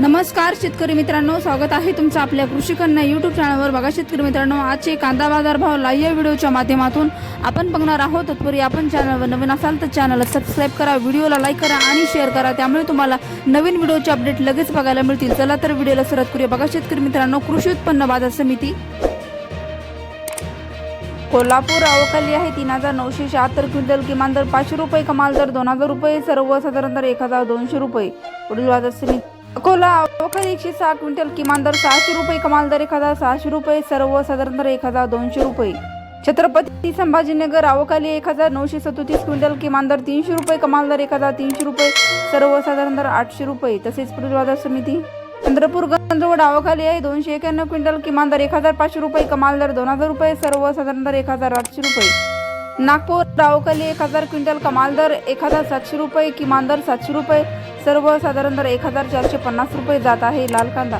नमस्कार शेतकरी मित्रांनो. स्वागत आहे तुमचं आपल्या कृषी कन्या युट्यूब चॅनलवर बघा शेतकरी मित्रांनो आजचे कांदा बाजार भाव लाईव्ह व्हिडिओच्या माध्यमातून आपण बघणार आहोत. तत्पूर्वी आपण चॅनलवर नवीन असाल तर चॅनलला सबस्क्राईब करा व्हिडिओला लाईक करा आणि शेअर करा. त्यामुळे तुम्हाला नवीन व्हिडिओचे अपडेट लगेच बघायला मिळतील. चला तर व्हिडिओला सुरुवात करूया. बघा शेतकरी मित्रांनो कृषी उत्पन्न बाजार समिती. कोल्हापूर अवकाली आहे तीन हजार नऊशे शहात्तर क्विंटल किमान दर पाचशे रुपये कमाल दर दोन हजार रुपये सर्वसाधारण दर एक हजार दोनशे रुपये. पुढील बाजार समिती अकोला अवकाली एकशे सहा क्विंटल किमान दर सहाशे रुपये कमाल दर एक हजार सहाशे रुपये सर्वसाधारण दर एक हजार दोनशे रुपये. छत्रपती संभाजीनगर अवकाली एक हजार नऊशे सदोतीस क्विंटल किमान दर तीनशे रुपये कमाल दर एक हजार तीनशे रुपये सर्वसाधारण दर आठशे रुपये. तसेच बाजार समिती चंद्रपूर गंजवड अवकाली आहे दोनशे एक्याण्णव क्विंटल किमान दर एक हजार पाचशे रुपये कमाल दर दोन हजार रुपये सर्वसाधारण दर एक हजार आठशे रुपये. नागपूर अवकाली एक हजार क्विंटल कमाल दर एक हजार सातशे रुपये किमान दर सातशे रुपये. सर्वसाधारण साधारणतः एक हजार चारशे पन्नास रुपये जात आहे लाल कांदा.